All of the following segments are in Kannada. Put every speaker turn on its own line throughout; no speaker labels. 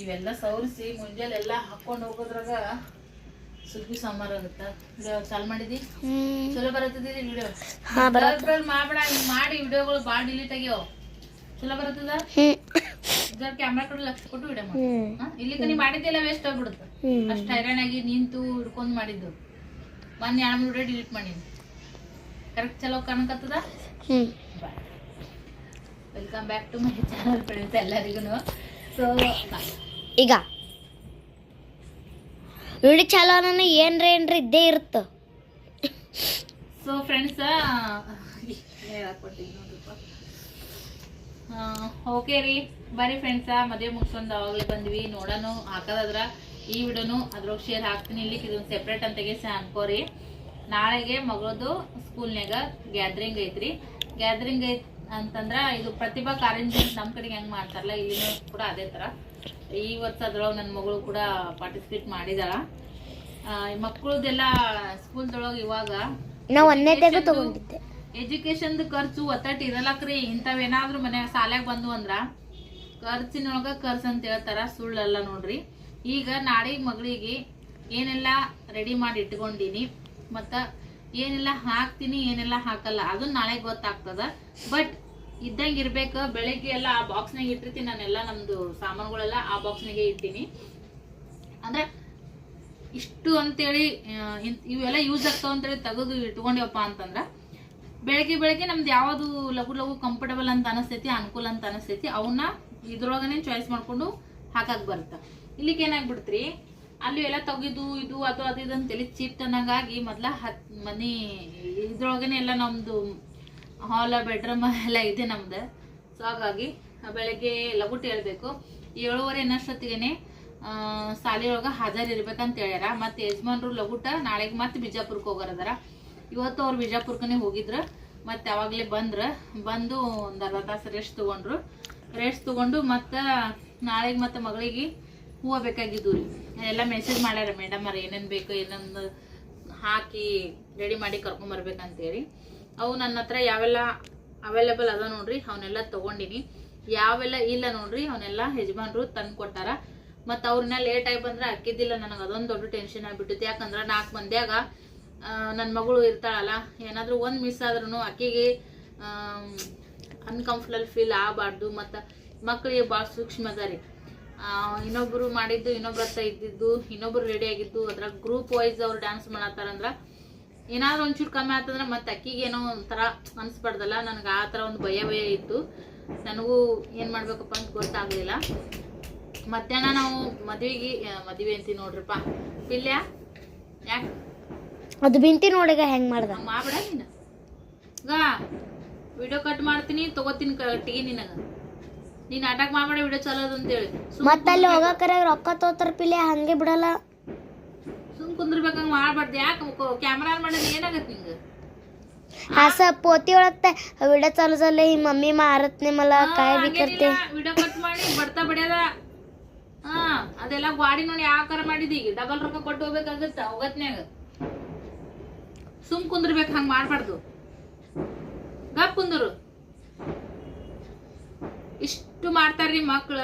ಇವೆಲ್ಲ ಸವರಿಸಿ ಮುಂಜಾನೆ ಎಲ್ಲ ಹಾಕೊಂಡು ಹೋಗೋದ್ರಾಗ ಸುಗ್ಗಿ ಸಾಂಬಾರ್ ಆಗುತ್ತ. ವಿಡಿಯೋ ಚಾಲು ಮಾಡಿದಿ?
ಹ್ಮ್.
ಚಲೋ ಬರತ್ತದಿರಿ ವಿಡಿಯೋ. ಮಾಡ್ಬೇಡ ಹಿಂಗ್ ಮಾಡಿ ವಿಡಿಯೋಗಳು ಬಾ ಡಿಲೀಟ್ ಆಗ್ಯಾವ. ಚಲೋ ಬರತ್ತದ? ಜರ ಕ್ಯಾಮ್ರಾ ಕಡೆ ಲಕ್ಷ ಕೊಟ್ಟು ವಿಡಿಯೋ ಮಾಡಿ? ಇಲ್ಲಿ ನೀ ಮಾಡಿದ್ದೆಲ್ಲ ವೇಸ್ಟ್ ಆಗ್ಬಿಡುತ್ತೆ. ಅಷ್ಟು ಹೈರಾಣ ಆಗಿ ನಿಂತು ಹಿಡ್ಕೊಂಡು ಮಾಡಿದ್ದು. ಮೊನ್ನೆ ಎರಡು ಮೂರು ವಿಡಿಯೋ ಡಿಲೀಟ್ ಮಾಡಿದ್ದು ಕರೆಕ್ಟ್ ಚಲೋ ಕಾಣಕತ್ತದ? Welcome back to my channel friends ಎಲ್ಲರಿಗೂ ಸೊ
ಈಗ. ವಿಡಿಯೋ ಚಾಲೋ ಅನ್ನೋ ಏನ್ರ ಏನ್ರ ಇದ್ದೇ ಇರುತ್ತೆ.
ಸೊ ಫ್ರೆಂಡ್ಸ್ ಓಕೆ ರೀ. ಬರೀ ಫ್ರೆಂಡ್ಸ ಮದುವೆ ಮುಗಿಸ್ಕೊಂಡು ಅವಾಗಲೇ ಬಂದ್ವಿ. ನೋಡೋಣ ಹಾಕೋದಾದ್ರ ಈ ವಿಡಿಯೋನು ಅದ್ರೊಳಗೆ ಶೇರ್ ಹಾಕ್ತೀನಿ. ಇಲ್ಲಿ ಇದೊಂದು ಸೆಪ್ರೇಟ್ ಅಂತಾಗೆ ಸಹ ಅನ್ಕೋರಿ. ನಾಳೆಗೆ ಮಗಳದು ಸ್ಕೂಲ್ನಾಗ ಗ್ಯಾದ್ರಿಂಗ್ ಐತ್ರಿ. ಗ್ಯಾದ್ರಿಂಗ್ ಐತ್ ಅಂತಂದ್ರೆ ಇದು ಪ್ರತಿಭಾ ಕಾರಂಜಿ ನಮ್ಮ ಕಡೆಗೆ ಹೆಂಗೆ ಮಾಡ್ತಾರಲ್ಲ, ಇಲ್ಲಿನೂ ಕೂಡ ಅದೇ ತರ. ಈ ವರ್ಷ ಅದ್ರೊಳಗೆ ನನ್ನ ಮಗಳು ಕೂಡ ಪಾರ್ಟಿಸಿಪೇಟ್ ಮಾಡಿದಾಳ. ಮಕ್ಕಳದೆಲ್ಲ ಸ್ಕೂಲ್ದೊಳಗೆ ಇವಾಗ
ನಾವ್ ಒಂದನೇದಾಗೂ ತಗೊಂಡಿದ್ದೆ.
ಎಜುಕೇಶನ್ದು ಖರ್ಚು ಒತ್ತಟ್ಟು ಇರಲ್ಲಕ್ರಿ ಇಂಥವೇನಾದ್ರೂ ಮನ್ಯಾಗ ಸಾಲ್ಯಾಗ ಬಂದು ಅಂದ್ರ ಖರ್ಚಿನೊಳಗ ಖರ್ಚು ಅಂತ ಹೇಳ್ತಾರ ಸುಳ್ಳಲ್ಲ ನೋಡ್ರಿ. ಈಗ ನಾಳೆಗ್ ಮಗಳಿಗೆ ಏನೆಲ್ಲ ರೆಡಿ ಮಾಡಿ ಇಟ್ಕೊಂಡಿನಿ ಮತ್ತ ಏನೆಲ್ಲ ಹಾಕ್ತೀನಿ ಏನೆಲ್ಲ ಹಾಕಲ್ಲ ಅದು ನಾಳೆ ಗೊತ್ತಾಗ್ತದ. ಬಟ್ ಇದ್ದಂಗೆ ಇರ್ಬೇಕು. ಬೆಳಿಗ್ಗೆ ಎಲ್ಲ ಆ ಬಾಕ್ಸ್ನಾಗ ಇಟ್ಟಿರ್ತೀನಿ ನಾನೆಲ್ಲ ನಮ್ದು ಸಾಮಾನುಗಳೆಲ್ಲ ಆ ಬಾಕ್ಸ್ನಾಗೆ ಇಡ್ತೀನಿ. ಅಂದ್ರೆ ಇಷ್ಟು ಅಂತೇಳಿ ಇವೆಲ್ಲ ಯೂಸ್ ಆಗ್ತಾವ ಅಂತೇಳಿ ತೆಗೆದು ಇಟ್ಕೊಂಡಿವಪ್ಪ ಅಂತಂದ್ರ, ಬೆಳಗ್ಗೆ ಬೆಳಗ್ಗೆ ನಮ್ದು ಯಾವುದು ಲಘು ಲಘು ಕಂಫರ್ಟಬಲ್ ಅಂತ ಅನಿಸ್ತೈತಿ, ಅನುಕೂಲ ಅಂತ ಅನಿಸ್ತೈತಿ ಅವನ್ನ ಇದ್ರೊಳಗನೆ ಚಾಯ್ಸ್ ಮಾಡ್ಕೊಂಡು ಹಾಕಕ್ ಬರುತ್ತೆ. ಇಲ್ಲಿಗೆ ಏನಾಗ್ಬಿಡ್ತ್ರಿ, ಅಲ್ಲಿ ಎಲ್ಲ ತೆಗೆದು ಇದು ಅದು ಅದು ಇದಂತೇಳಿ ಚೀಪ್ ತನ್ನಂಗಾಗಿ ಮೊದ್ಲ ಹತ್ ಮನಿ ಇದ್ರೊಳಗನೆ ಎಲ್ಲ ನಮ್ದು ಹಾಲ್ ಬೆಡ್ರೂಮ್ ಎಲ್ಲ ಇದೆ ನಮ್ದು. ಸೊ ಹಾಗಾಗಿ ಬೆಳಗ್ಗೆ ಲಗುಟ್ ಹೇಳ್ಬೇಕು. ಏಳುವರೆ ಅನ್ನಷ್ಟೊತ್ತಿಗೆನೆ ಸಾಲಿ ಒಳಗ ಹಾಜರ್ ಇರ್ಬೇಕಂತ ಹೇಳ್ಯಾರ. ಮತ್ತೆ ಯಜಮಾನ್ರು ಲಗುಟ ನಾಳೆಗೆ ಮತ್ತೆ ಬಿಜಾಪುರಕ್ಕೆ ಹೋಗರದಾರ. ಇವತ್ತು ಅವ್ರು ಬಿಜಾಪುರ್ಕನೇ ಹೋಗಿದ್ರು. ಮತ್ತೆ ಅವಾಗ್ಲೇ ಬಂದ್ರ. ಬಂದು ಒಂದು ಅರ್ಧ ತಾಸು ರೆಸ್ಟ್ ತಗೊಂಡ್ರು. ರೆಸ್ಟ್ ತಗೊಂಡು ಮತ್ತು ನಾಳೆಗೆ ಮತ್ತು ಮಗಳಿಗೆ ಹೂವು ಬೇಕಾಗಿದ್ದು ರೀ. ಎಲ್ಲ ಮೆಸೇಜ್ ಮಾಡ್ಯಾರ, ಮೇಡಮ್ ಅವ್ರ, ಏನೇನ್ ಬೇಕು ಏನೊಂದು ಹಾಕಿ ರೆಡಿ ಮಾಡಿ ಕರ್ಕೊಂಬರ್ಬೇಕಂತೇಳಿ ಅವು ನನ್ನ ಹತ್ರ ಯಾವೆಲ್ಲ ಅವೈಲೇಬಲ್ ಅದ ನೋಡ್ರಿ ಅವನ್ನೆಲ್ಲ ತಗೊಂಡಿನಿ. ಯಾವೆಲ್ಲ ಇಲ್ಲ ನೋಡ್ರಿ ಅವನ್ನೆಲ್ಲ ಯಜಮಾನ್ರು ತಂದು ಕೊಟ್ಟಾರ. ಮತ್ತು ಅವ್ರನ್ನ ಲೇಟ್ ಆಗಿ ಬಂದ್ರೆ ಅಕ್ಕಿದ್ದಿಲ್ಲ ನನಗೆ, ಅದೊಂದು ದೊಡ್ಡ ಟೆನ್ಷನ್ ಆಗ್ಬಿಟ್ಟಿತ್ತು. ಯಾಕಂದ್ರೆ ನಾಲ್ಕು ಮಂದಿಯಾಗ ನನ್ನ ಮಗಳು ಇರ್ತಾಳಲ್ಲ, ಏನಾದರೂ ಒಂದು ಮಿಸ್ ಆದ್ರೂ ಅಕ್ಕಿಗೆ ಅನ್ಕಂಫರ್ಟಬಲ್ ಫೀಲ್ ಆಗಬಾರ್ದು. ಮತ್ತು ಮಕ್ಕಳಿಗೆ ಭಾಳ ಸೂಕ್ಷ್ಮ ಅದ ರೀ. ಇನ್ನೊಬ್ಬರು ಮಾಡಿದ್ದು, ಇನ್ನೊಬ್ರ ಹತ್ರ ಇದ್ದಿದ್ದು, ಇನ್ನೊಬ್ರು ರೆಡಿ ಆಗಿದ್ದು, ಅದ್ರಾಗ ಗ್ರೂಪ್ ವೈಸ್ ಅವ್ರು ಡ್ಯಾನ್ಸ್ ಮಾಡತ್ತಾರಂದ್ರ ಏನಾದ್ರು ಒಂಚೂರು ಕಮ್ಮಿ ಆತಂದ್ರ ಮತ್ತೆ ಅಕ್ಕಿಗೆ ಏನೋ ಒಂಥರ ಅನ್ಸ್ಬಾರ್ದಲ್ಲ ನನಗೆ ಆ ಥರ ಒಂದು ಭಯ ಭಯ ಇತ್ತು. ನನಗೂ ಏನು ಮಾಡ್ಬೇಕಪ್ಪ ಅಂತ ಗೊತ್ತಾಗ್ಲಿಲ್ಲ. ಮಧ್ಯಾಹ್ನ ನಾವು ಮದ್ವೆಗೆ ಮದುವೆ ಅಂತೀವಿ ನೋಡ್ರಿಪ್ಪ. ಪಿಲ್ಯ ಯಾಕೆ?
ಅದು ಬಿಂತಿ ನೋಡಿಗ ಹೆಂಗ್ ಮಾಡ್ದ?
ಮಾಡ್ಬೇಡ ನೀನು. ಗಾ ವಿಡಿಯೋ ಕಟ್ ಮಾಡ್ತೀನಿ ತಗೋತೀನಿ ಕಟ್ಟಿಗೆ ನಿನಗ. ನೀನು ಅಟ್ಯಾಕ್ ಮಾಡ್ಬೇಡ ವಿಡಿಯೋ ಚಲೋದು ಅಂತೇಳಿ.
ಮತ್ತೆ ಅಲ್ಲಿ ಹೋಗಕರ ರೊಕ್ಕ ತೋತಾರ ಪಿಲ್ಯ ಹಂಗೆ ಬಿಡಲ್ಲ.
ಕುಂದ್ರಬೇಕಂಗ ಮಾಡ್ಬಾರ್ದು ಯಾಕೆ ಕ್ಯಾಮ್ರಾ ಮಾಡಿದ್ರೆ ಏನಾಗತ್ತೆ ನಿಂಗೆ
असं पोती ओळखते विड्या चालू झाले ही मम्मी मारत नाही मला काय बी करते
ವಿಡಿಯೋ ಕಟ್ ಮಾಡಿ ಬಡ್ತಾ ಬಡಿಯದ ಹಾ ಅದೆಲ್ಲ ಗಾಡಿ ನೋಡಿ ಯಾವ ಕಾರ ಮಾಡಿದಿ ಈಗ ಡಬಲ್ ರೊಕ್ಕ ಕೊಟ್ಟು ಹೋಗ್ಬೇಕಾಗತ್ತ ಹೋಗತ್ನ್ಯಾಗ ಸುಮ್ ಕುಂದ್ರಬೇಕು ಹಂಗ ಮಾಡ್ಬಾರ್ದು ಗಪ್ ಕುಂದ್ರು ಇಷ್ಟು ಮಾಡ್ತಾರ್ರಿ ಮಕ್ಳ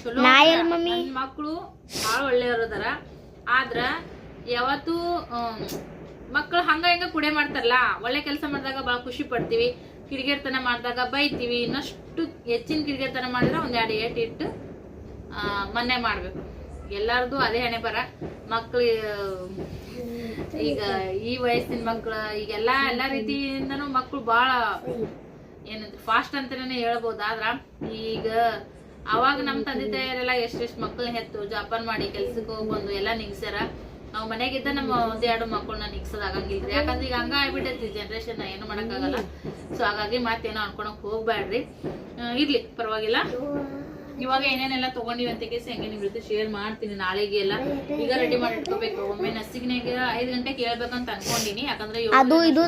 ಚಲೋ
ನಾ ಎಲ್ ಮಮ್ಮಿ?
ಮಕ್ಕಳು ಭಾಳ ಒಳ್ಳೆಯವ್ರು ಅದಾರ ಆದ್ರ ಯಾವತ್ತು ಮಕ್ಕಳು ಹಂಗ ಹಿಂಗ ಕುಡೆ ಮಾಡ್ತಾರಲ್ಲ, ಒಳ್ಳೆ ಕೆಲಸ ಮಾಡಿದಾಗ ಭಾಳ ಖುಷಿ ಪಡ್ತೀವಿ. ಕಿಡಿಗೇರ್ತನ ಮಾಡಿದಾಗ ಬೈತೀವಿ. ಇನ್ನಷ್ಟು ಹೆಚ್ಚಿನ ಕಿಡಿಗೇರ್ತನ ಮಾಡಿದ್ರೆ ಒಂದ್ ಎರಡು ಏಟ್ ಇಟ್ಟು ಮನೆ ಮಾಡ್ಬೇಕು. ಎಲ್ಲಾರ್ದು ಅದೇ ಹಣೆ ಬರ ಮಕ್ಳು, ಈಗ ಈ ವಯಸ್ಸಿನ ಮಕ್ಳು, ಈಗೆಲ್ಲ ಎಲ್ಲಾ ರೀತಿಯಿಂದನು ಮಕ್ಳು ಭಾಳ ಏನಂತ ಫಾಸ್ಟ್ ಅಂತಾನೆ ಹೇಳ್ಬೋದು. ಆದ್ರ ಈಗ ಅವಾಗ ನಮ್ಮ ತಂದೆ ತಾಯಿಯರೆಲ್ಲ ಎಷ್ಟೆಷ್ಟು ಮಕ್ಕಳನ್ನ ಹೆತ್ತು, ಜಾಪಾನ್ ಮಾಡಿ ಕೆಲ್ಸಕ್ಕೆ ಹೋಗಿ ಬಂದು ಎಲ್ಲ ನಿಗ್ಸ್ಯಾರ. ನಾವು ಮನೆಗಿದ್ದ ನಮ್ಮ ಒಂದ್ ಎರಡು ಮಕ್ಕಳನ್ನ ನಿಗ್ಸೋದ್ ಆಗಂಗಿಲ್ರಿ. ಯಾಕಂದ್ರೆ ಈಗ ಹಂಗ ಆಗ್ಬಿಟ್ಟೈತಿ ಜನರೇಷನ್ ಏನು ಮಾಡಕ್ಕಾಗಲ್ಲ. ಸೊ ಹಾಗಾಗಿ ಮತ್ತೇನೋ ಅನ್ಕೊಳಕ್ ಹೋಗ್ಬ್ಯಾಡ್ರಿ. ಇರ್ಲಿ ಪರವಾಗಿಲ್ಲ. ಇವಾಗ ಏನೇನೆಲ್ಲ ತಗೊಂಡಿವಿ ಅಂತ ಕೇಸಿ ಹಂಗೆ ನಿಮ್ ಜೊತೆ ಶೇರ್ ಮಾಡ್ತೀನಿ ನಾಳೆಗೆ ಎಲ್ಲ. ಈಗ ರೆಡಿ ಮಾಡಿ ಇಟ್ಕೋಬೇಕು. ಒಮ್ಮೆ ನಸಿಗ್ನಾಗ ಐದ್ ಗಂಟೆಗೆ ಕೇಳ್ಬೇಕಂತ ಅನ್ಕೊಂಡಿನಿ. ಯಾಕಂದ್ರೆ
ಅದು ಇದು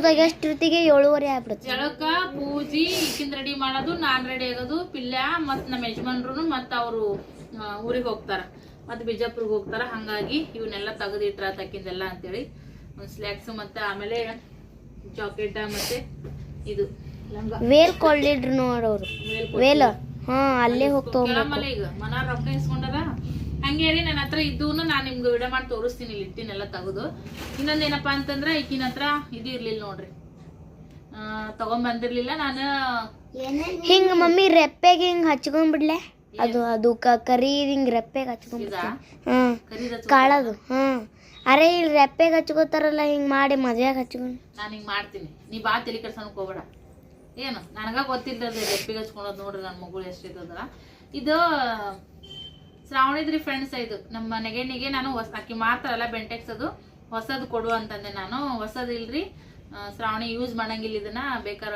ಏಳುವರೆ ಆಗ್ಬಿಡುತ್ತೆ.
ಜಳಕ ಪೂಜಿ ಈಕಿಂದ ರೆಡಿ ಮಾಡೋದು ನಾನ್ ರೆಡಿ ಆಗೋದು ಪಿಲ್ಯ ಮತ್ ನಮ್ಮ ಯಜಮಾನ್ರು ಮತ್ ಅವರು ಊರಿಗೆ ಹೋಗ್ತಾರ. ಮತ್ ಬಿಜಾಪುರ್ಗೆ ಹೋಗ್ತಾರ ಹಂಗಾಗಿ ಇವನ್ನೆಲ್ಲ ತೆಗೆದಿಟ್ರ ತಕ್ಕಿಂದೆಲ್ಲ ಅಂತೇಳಿ ಒಂದ್ ಸ್ಲ್ಯಾಕ್ಸು ಮತ್ತೆ ಆಮೇಲೆ ಜಾಕೆಟ್ ಮತ್ತೆ ಇದು
ವೇಲ್ ಕೊಳ್ಳಿಡ್ರು ನೋಡೋರು ವೇಲ್ ಹಾ ಅಲ್ಲೇ ಹೋಗಿ ತಗೊಂಡ್ಬೇಕು
ಕೇಳಮ್ಮಲ್ಲ ಈಗ. ಮನ ರೊಕ್ಕ ಇಸ್ಕೊಂಡದ ಹಂಗೆ ರೀ ನನ್ನ ಹತ್ರ ಇದ್ದೂನು ನಾನು ನಿಮ್ಗೆ ವಿಡಿಯೋ ಮಾಡಿ ತೋರಿಸ್ತೀನಿ ಇಲ್ಲಿ ಇಟ್ಟಿನೆಲ್ಲ ತೆಗೆದು. ಇನ್ನೊಂದು ಏನಪ್ಪ ಅಂತಂದ್ರೆ ಈಕಿನ ಹತ್ರ ಇದು ಇರ್ಲಿಲ್ಲ ನೋಡ್ರಿ. ಆ, ತಗೊಂಡ್ ಬಂದಿರ್ಲಿಲ್ಲ ನಾನು
ಹಿಂಗ ಮಮ್ಮಿ ರೆಪ್ಪೆಗೆ ಹಿಂಗ್ ಹಚ್ಕೊಂಡ್ಬಿಡ್ಲೆ ಅದು ಅದು ಕರಿ ಹಿಂಗ್ ರೆಪ್ಪೆಗೆ ಹಚ್ಕೊಂಡ್ಬಿಡ್ತೀನಿ ಹ್ಮ್. ಕಾಳದು. ಹ್ಮ್. ಅರೆ ಇಲ್ಲಿ ರೆಪ್ಪೆಗೆ ಹಚ್ಕೋತಾರಲ್ಲ ಹಿಂಗ್ ಮಾಡಿ ಮದ್ವೆಗೆ ಹಚ್ಕೊಂಡ್.
ನಾನು ಹಿಂಗ್ ಮಾಡ್ತೀನಿ. ನೀ ಬಾ ತಲೆ ಕೆಡ್ಸೋಣಕ್ ಹೋಗ್ಬೇಡ. ಏನು? ನನಗ ಅದು ರೆಪ್ಪಿಗೆ ಹಚ್ಕೊಳೋದು ನೋಡ್ರಿ ನನ್ನ ಮಗಳು ಎಷ್ಟಿದ್ದದ. ಇದು ಶ್ರಾವಣಿದ್ರಿ ಫ್ರೆಂಡ್ಸ್ ಇದು. ನಮ್ಮ ನೆಗೆಣಿಗೆ ನಾನು ಹೊಸ ಆಕಿ ಮಾತ್ರಲ್ಲ ಬೆಂಟೆಕ್ಸ್ ಅದು ಹೊಸದು ಕೊಡು ಅಂತಂದೆ ನಾನು. ಹೊಸದು ಇಲ್ರಿ. ಶ್ರಾವಣಿ ಯೂಸ್ ಮಾಡಂಗಿಲ್ಲ ಇದನ್ನ. ಬೇಕಾರ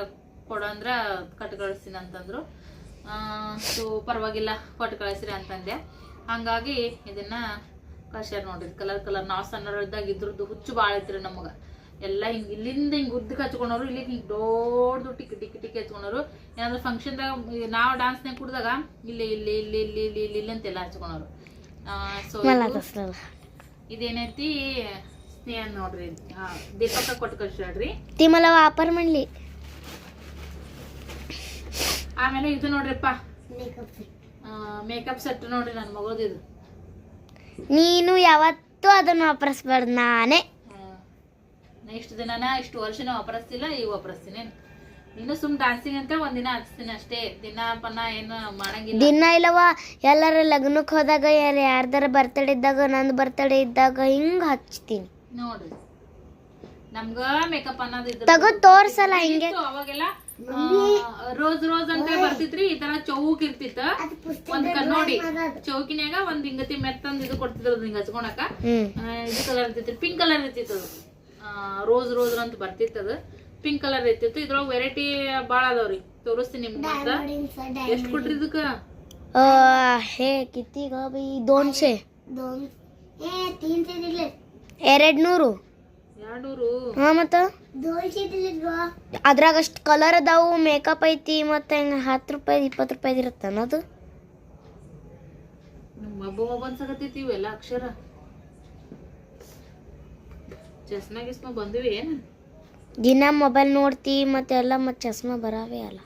ಕೊಡು ಅಂದ್ರ ಕಟ್ ಕಳಿಸ್ತೀನಿ ಅಂತಂದ್ರು. ಸೊ ಪರವಾಗಿಲ್ಲ ಕೊಟ್ಟು ಕಳಿಸ್ರಿ ಅಂತಂದೆ. ಹಂಗಾಗಿ ಇದನ್ನ ಕಳ್ಸ್ಯಾರ ನೋಡ್ರಿ ಕಲರ್ ಕಲರ್ ನಾವು ಸಣ್ಣರಿದ್ದಾಗ ಇದ್ರದ್ದು ಹುಚ್ಚು ಭಾಳ ಐತ್ರಿ ನಮಗ. ಎಲ್ಲ ಹಿಂಗೆ ಇಲ್ಲಿಂದ ಹಿಂಗೆ ಉದ್ದಕ್ಕೆ ಹಚ್ಕೊಂಡವ್ರು ಇಲ್ಲಿ ಹಿಂಗೆ ದೊಡ್ಡದು ಟಿಕ್ ಟಿಕ್ ಟಿಕ್ ಹಚ್ಕೊಂಡವ್ರು. ಏನಾದ್ರು ಫಂಕ್ಷನ್ದಾಗ ನಾವು ಡಾನ್ಸ್ನಾಗ ಕುಡ್ದಾಗ ಇಲ್ಲಿ ಇಲ್ಲಿ ಇಲ್ಲಿ ಇಲ್ಲಿ ಇಲ್ಲಿ ಇಲ್ಲಿ ಇಲ್ಲಿ ಅಂತೆಲ್ಲ ಹಚ್ಕೊಂಡವ್ರು. ಸೊ ಇದೇನೈತಿ ಸ್ನೇಹ ನೋಡ್ರಿ ಹಾ ದೀಪಕ್ಕ ಕೊಟ್ಟು ಕಳ್ಸ್ಯಾಡ್ರಿ
ತಿಮಲ ವಾಪರ್ ಮಾಡ್ಲಿ
ಆಮೇಲೆ ಇದು ನೋಡ್ರಿಪ್ಪ. ಮೇಕಪ್ ಸೆಟ್ ನೋಡ್ರಿ ನನ್ನ ಮಗಳದು ಇದು.
ನೀನು ಯಾವತ್ತೂ ಅದನ್ನು ವಾಪರಿಸ್ಬಾರ್ದು ನಾನೇ.
ನೆಕ್ಸ್ಟ್ ದಿನನ ಇಷ್ಟು ವರ್ಷನ ವಾಪರಿಸ್ತಿಲ್ಲ ಈಗ ವಾಪರಿಸ್ತೀನಿ. ಇನ್ನು ಸುಮ್ ಡಾನ್ಸಿಂಗ್ ಅಂತ ಒಂದಿನ ಹಚ್ತೀನಿ ಅಷ್ಟೇ. ದಿನ ಪನ್ನ ಏನು ಮಾಡಂಗಿಲ್ಲ.
ದಿನ ಇಲ್ಲವ ಎಲ್ಲರ ಲಗ್ನಕ್ಕೆ ಹೋದಾಗ ಯಾರು ಯಾರ್ದಾರ ಬರ್ತಡೇ ಇದ್ದಾಗ ನಂದು ಬರ್ತಡೇ ಇದ್ದಾಗ ಹಿಂಗ್ ಹಚ್ತೀನಿ.
ನೋಡ್ರಿ. ನಮ್ಗ ಮೇಕಪ್ ಅನ್ನೋದು
ತಗೋ ತೋರ್ಸಲ್ಲ ಹಿಂಗೆ.
ಅವಾಗೆಲ್ಲ. ರೋಸ್ ರೋಸ್ ಅಂತ ಬರ್ತಿತ್ರಿ ಈ ತರ ಚೌಕ್ ಇರ್ತಿತ್ತ. ಒಂದ್ ಕನ್ನೋಡಿ ಚೌಕಿನ್ಯಾಗ ಒಂದ್ ಹಿಂಗತಿ ಮೆತ್ತಂದ್ ಇದು ಕೊಡ್ತಿದ್ರು ಹಿಂಗ್ ಹಚ್ಕೊಣಕ. ಇದು ಕಲರ್ ಇರ್ತಿತ್ತು ಪಿಂಕ್ ಕಲರ್ ಇರ್ತಿತ್ತು ರೋಸ್ ರೋಸ್ ಅಂತ ಅದು. ಪಿಂಕ್ ಕಲರ್ ಇರ್ತಿತ್ತು. ಇದ್ರೊಳಗ ವೆರೈಟಿ ಬಾಳ ಅದಾವ್ರಿ ತೋರಿಸ್ತೀನಿ ನಿಮ್ಗೆ ಮತ್ತ ಎಷ್ಟ್ ಕೊಟ್ರಿ ಇದಕ್ಕ
ಹೇ ಕಿತ್ತಿಗ ಬಿ ದೋನ್ಸೆ. ಎರಡ್ ನೂರು ಹಾ ಮತ್ತ? ಅದ್ರಾಗ ಅಷ್ಟು ಕಲರ್ ಅದಾವು ಮೇಕಪ್ ಐತಿ ಮತ್ತೆ ಹಿಂಗ ಹತ್ತು ರೂಪಾಯಿ ಇಪ್ಪತ್ತು ರೂಪಾಯಿ ಇರುತ್ತೆ ಅನ್ನೋದು?
ನಮ್ಮ ಒಬ್ಬ ಒಬ್ಬ ಅನ್ಸಕತ್ತೈತಿ ಇವೆಲ್ಲ ಅಕ್ಷರ. ಚಸ್ಮಾ ಗಿಸ್ಮಾ ಬಂದಿವಿ ಏನ್?
ದಿನ ಮೊಬೈಲ್ ನೋಡ್ತಿ ಮತ್ತೆ ಎಲ್ಲ ಮತ್ತೆ ಚಸ್ಮಾ ಬರಾವೆ ಅಲ್ಲ.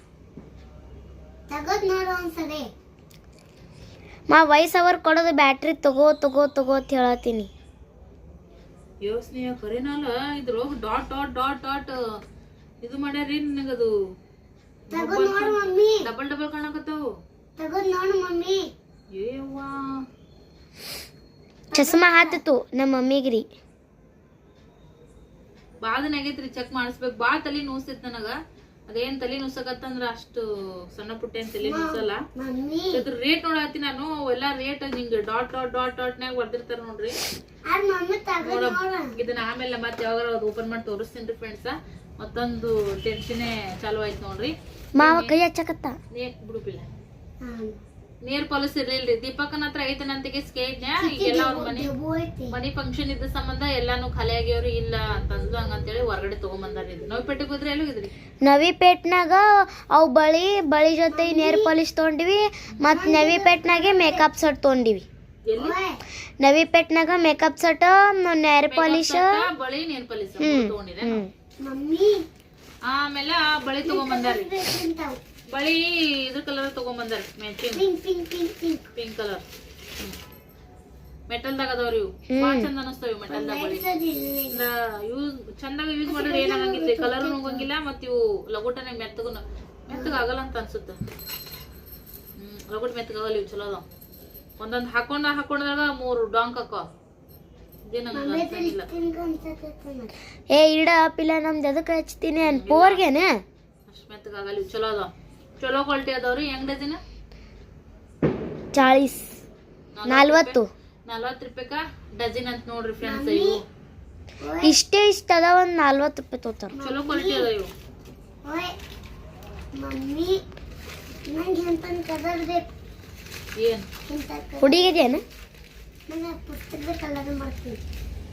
ಮಾ ವಯಸ್ಸು ಅವರ್ ಕೊಡೋದು ಬ್ಯಾಟ್ರಿ ತಗೋ ತಗೋ ತಗೋ ಅಂತ ಹೇಳತ್ತೀನಿ.
ಯೋಚನೆ ಕರೆನಲ್ಲ ಇದ್ರ ಡಾಟ್ ಡಾಟ್ ಡಾಟ್ ಡಾಟ್ ಇದು ಮಾಡ್ಯಾರಿ ನನಗದು? ಡಬಲ್ ಡಬಲ್ ಕಾಣಕತ್ತಾವು. ಏವ್ವಾ.
ಚಸ್ಮಾ ಹಾತಿತ್ತು ನಮ್ಮ ಮಮ್ಮಿಗ್ರಿ.
ಬಾಳ ದಿನ ಆಗೈತ್ರಿ ಚೆಕ್ ಮಾಡಿಸ್ಬೇಕು. ಬಾಳ ತಲೆ ನೋಸ್ತಿತ್ ನನಗ. ಅದೇನ್ ತಲೆ ನುಸಕತ್ತಂದ್ರ ಅಷ್ಟು ಸಣ್ಣ ಪುಟ್ಟ ಏನ್ ತಲೆ ನುಸಲ್ಲ? ಅದ್ರ ರೇಟ್ ನೋಡತ್ತಿ ನಾನು ಅವೆಲ್ಲ ರೇಟ್ ಹಿಂಗ ಡಾಟ್ ಡಾಟ್ ಡಾಟ್ ಡಾಟ್ ನಾಗ ಬರ್ದಿರ್ತಾರ ನೋಡ್ರಿ. ಇದನ್ನ ಆಮೇಲೆ ಮತ್ತೆ ಯಾವಾಗ ಓಪನ್ ಮಾಡಿ ತೋರಿಸ್ತೀನಿ ಫ್ರೆಂಡ್ಸ್ ಮತ್ತೊಂದು ಟೆನ್ಷನೇ ಚಾಲು ಆಯ್ತು ನೋಡ್ರಿ.
ಮಾವ ಕೈ ಹಚ್ಚಕತ್ತ?
ಬಿಡುಪಿಲ್ಲ ನೇರ್ ಪಾಲಿಸ್ ಇರ್ಲಿಲ್ರಿ. ದೀಪಕನ ಹತ್ರ ಐತನಂತಿಗೆ ಈಗೆಲ್ಲ ಅವ್ರ ಮನೆ ಮನಿ ಫಂಕ್ಷನ್ ಇದ್ದ ಸಂಬಂಧ ಎಲ್ಲಾನು ಖಾಲಿ ಆಗ್ಯವ್ರಿ ಇಲ್ಲ ಅಂತಂದ್ರು ಹಂಗಂತೇಳಿ ಹೊರಗಡೆ ತಗೊಂಬಂದಾರ ಇದು ನಾವು ಪೆಟ್ಟಿಗೆ ಹೋದ್ರೆ ಎಲ್ಲ ಹೋಗಿದ್ರಿ?
ನವಿಪೇಟ್ನಾಗ ಅವು ಬಳಿ ಬಳಿ ಜೊತೆ ನೇರ್ ಪಾಲಿಶ್ ತಗೊಂಡಿವಿ ಮತ್ತು ನವಿಪೇಟ್ನಾಗೆ ಮೇಕಪ್ ಸೆಟ್ ತಗೊಂಡಿವಿ.
ಎಲ್ಲಿ?
ನವಿಪೇಟ್ನಾಗ ಮೇಕಪ್ ಸೆಟ್ ನೇರ್ ಪಾಲಿಶ್
ಬಳಿ ನೇರ್ ಪಾಲಿಸ್
ತಗೊಂಡಿದೆ
ಆಮೇಲೆ ಆ ಬಳಿ ತಗೊಂಬಂದಾರಿ ಬಳಿ ಇದ್ರ ಕಲರ್ ತಗೊಂಬಂದಾರಿ ಮ್ಯಾಚಿಂಗ್ ಪಿಂಕ್ ಕಲರ್ ಮೆಟಲ್ದಾಗ ಅದಾವ್ರಿ ಇವು ಬಾಳ ಚಂದ ಅನಿಸ್ತಾವ ಮೆಟಲ್ದಾಗ ಬಳಿ. ಯೂಸ್ ಚಂದಾಗ ಯೂಸ್ ಮಾಡಿದ್ರೆ ಏನಾಗಂಗಿಲ್ಲ. ಕಲರ್ ಹೋಗಂಗಿಲ್ಲ ಮತ್ತೆ ಇವು ಲಗೋಟನೆ ಮೆತ್ತಗೂ ಮೆತ್ತಗ ಆಗಲ್ಲ ಅಂತ ಅನ್ಸುತ್ತ. ಲಗೋಟ ಲಗೋಟ್ ಮೆತ್ತಗ ಆಗಲ್ಲ ಇವು ಚಲೋ ಅದಾವ. ಒಂದೊಂದ್ ಹಾಕೊಂಡ ಹಾಕೊಂಡಾಗ ಮೂರು ಡಾಂಕ್ ಹಾಕೋ.
ಏ ಇಡ ಪಿಲ್ಲ ನಮ್ದು ಅದಕ್ಕೆ ಹಚ್ತೀನಿ ಅನ್ ಪೋರ್ಗೆನೆ?
ಅಷ್ಟು ಮೆತ್ತಗ ಆಗಲ್ಲ ಇವು ಚಲೋ ಅದಾವ. ಚಲೋ ಕ್ವಾಲಿಟಿ ಅದಾವ್ರಿ. ಹೆಂಗ್ ಡಜನ್
ಚಾಳೀಸ್. ನಲ್ವತ್ತು
ನಲ್ವತ್ತು. ರೂಪಾಯಿಕ? ಡಜನ್ ಅಂತ ನೋಡ್ರಿ ಫ್ರೆಂಡ್ಸ್ ಇವು.
ಇಷ್ಟೇ ಇಷ್ಟ ಅದ ಒಂದು ನಲ್ವತ್ತು ರೂಪಾಯಿ ತೋತಾರ
ಚಲೋ ಕ್ವಾಲಿಟಿ ಅದ ಇವು. ಏನ್?
ಹುಡುಗಿದೇನ?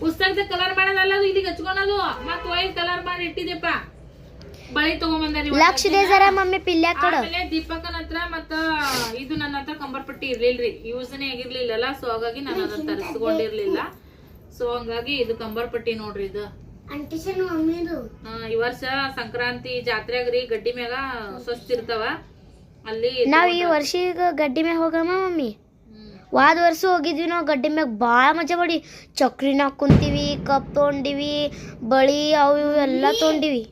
ಪುಸ್ತಕದ ಕಲರ್ ಮಾಡೋದಲ್ಲ ಅದು ಇಲ್ಲಿಗೆ ಹಚ್ಕೊಳೋದು. ಮತ್ತೆ ವೈಟ್ ಕಲರ್ ಮಾಡಿ ಇಟ್ಟಿದೆಪ್ಪ ಬಳಿ ತಗೊಂಬಂದಾರಿ
ಲಕ್ಷ ಜರ ಮಮ್ಮಿ ಪಿಲ್ಯ ಕಡ.
ಆಮೇಲೆ ದೀಪಕನ ಹತ್ರ ಮತ್ತ ಇದು ನನ್ನ ಹತ್ರ ಕಂಬರ್ಪಟ್ಟಿ ಇರ್ಲಿಲ್ರಿ. ಯೂಸ್ನೇ ಆಗಿರ್ಲಿಲ್ಲಲ್ಲ ಸೊ ಹಾಗಾಗಿ ನಾನು ಅದನ್ನ ತರಿಸ್ಕೊಂಡಿರ್ಲಿಲ್ಲ. ಸೊ ಹಂಗಾಗಿ ಇದು ಕಂಬರ್ಪಟ್ಟಿ ನೋಡ್ರಿ ಇದು. ಈ ವರ್ಷ ಸಂಕ್ರಾಂತಿ ಜಾತ್ರೆಗ್ರಿ ಗಡ್ಡಿ ಮ್ಯಾಗ ಸ್ವಸ್ಥ ಇರ್ತಾವ. ಅಲ್ಲಿ
ನಾವ್ ಈ ವರ್ಷ ಈಗ ಗಡ್ಡಿ ಮ್ಯಾಗ ಹೋಗಮ್ಮ ಮಮ್ಮಿ.
ಹ್ಮ್.
ವಾದ ವರ್ಷ ಹೋಗಿದ್ವಿ ನಾವು ಗಡ್ಡಿ ಮ್ಯಾಗ ಭಾಳ ಮಜಾ ಮಾಡಿ. ಚಕ್ರಿನ ಕುಂತೀವಿ ಕಪ್ ತೊಗೊಂಡಿವಿ ಬಳಿ ಅವು ಇವು ಎಲ್ಲ ತೊಗೊಂಡಿವಿ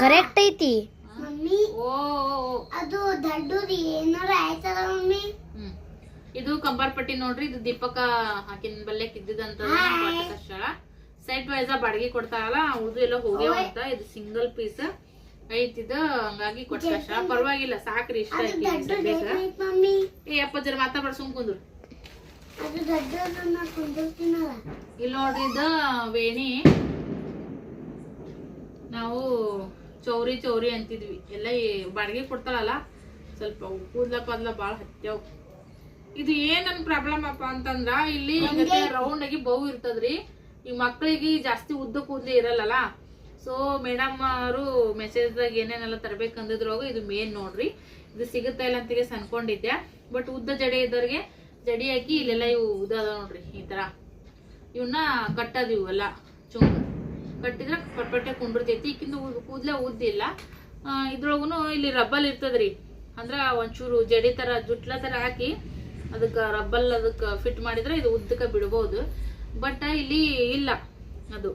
ಕರೆಕ್ಟ್ ಐತಿ.
ಮಮ್ಮಿ.
ಅದು ದೊಡ್ಡದು ಏನಾರ ಆಯ್ತದ ಮಮ್ಮಿ?
ಇದು ಕಂಬಾರ್ಪಟ್ಟಿ ನೋಡ್ರಿ ಇದು ದೀಪಕ ಹಾಕಿನ ಬಲ್ಲೆ ಇದ್ದಿದಂತ ಕಷ್ಟ ಸೆಟ್ ವೈಸ್ ಬಾಡಿಗೆ ಕೊಡ್ತಾರಲ್ಲ ಉಳ್ದು ಎಲ್ಲ ಹೋಗ್ಯಾವಂತ ಇದು ಸಿಂಗಲ್ ಪೀಸ್ ಐತಿದ ಹಂಗಾಗಿ ಕೊಟ್ಟ ಪರವಾಗಿಲ್ಲ ಸಾಕ್ರಿ ಇಷ್ಟ ಐತಿ
ಮಮ್ಮಿ?
ಏ ಅಪ್ಪ ಜರ ಮಾತಾಡ್ಬಾರ್ದು ಸುಮ್ ಕುಂದ್ರು
ಅದು ದೊಡ್ಡದು ನಾ ಕುಂದಿರ್ತೀನಲ್ಲ
ಇಲ್ಲಿ ನೋಡ್ರಿ ಇದು ವೇಣಿ. ನಾವು ಚೌರಿ ಚೌರಿ ಅಂತಿದ್ವಿ. ಎಲ್ಲ ಬಾಡಿಗೆ ಕೊಡ್ತಾರಲ್ಲ ಸ್ವಲ್ಪ ಕೂದ್ಲ ಪದ್ಲ ಭಾಳ ಹತ್ಯಾವ್. ಇದು ಏನನ್ ನನ್ ಪ್ರಾಬ್ಲಮ್ ಅಪ್ಪ ಅಂತಂದ್ರ ಇಲ್ಲಿ ರೌಂಡ್ ಆಗಿ ಬಹು ಇರ್ತದ್ರಿ. ಈ ಮಕ್ಕಳಿಗೆ ಜಾಸ್ತಿ ಉದ್ದ ಕೂದ್ಲಿ ಇರಲ್ಲಲ್ಲ ಸೊ ಮೇಡಮ್ ಅವರು ಮೆಸೇಜ್ದಾಗ ಏನೇನೆಲ್ಲ ತರಬೇಕಂದಿದ್ರು ಇದು ಮೇನ್ ನೋಡ್ರಿ. ಇದು ಸಿಗುತ್ತಾ ಇಲ್ಲ ಅಂತ ಅನ್ಕೊಂಡಿದ್ದೆ ಬಟ್ ಉದ್ದ ಜಡೆ ಇದ್ದವ್ರಿಗೆ ಜಡಿ ಹಾಕಿ ಇಲ್ಲೆಲ್ಲ ಇವು ಅದಾವ ನೋಡ್ರಿ, ಈ ತರ. ಇವನ್ನ ಕಟ್ಟೋದು ಇವೆಲ್ಲ, ಚುಂಗ್. ಕಟ್ಟಿದ್ರೆ ಪಟ್ಪಟ್ಟೆ ಕುಂಡಿರ್ತೈತಿ. ಈಕಿಂದು ಕೂದ್ಲ ಉದ್ದಿಲ್ಲ ಇದ್ರೊಳಗೂ ಇಲ್ಲಿ ರಬ್ಬಲ್ ಇರ್ತದ್ರಿ. ಅಂದ್ರ ಒಂಚೂರು ಜಡಿ ತರ, ಜುಟ್ಲ ತರ ಹಾಕಿ ಅದಕ್ಕೆ ರಬ್ಬಲ್ ಅದಕ್ಕೆ ಫಿಟ್ ಮಾಡಿದ್ರೆ ಇದು ಉದ್ದಕ್ಕೆ ಬಿಡ್ಬೋದು. ಬಟ್ ಇಲ್ಲಿ ಇಲ್ಲ ಅದು.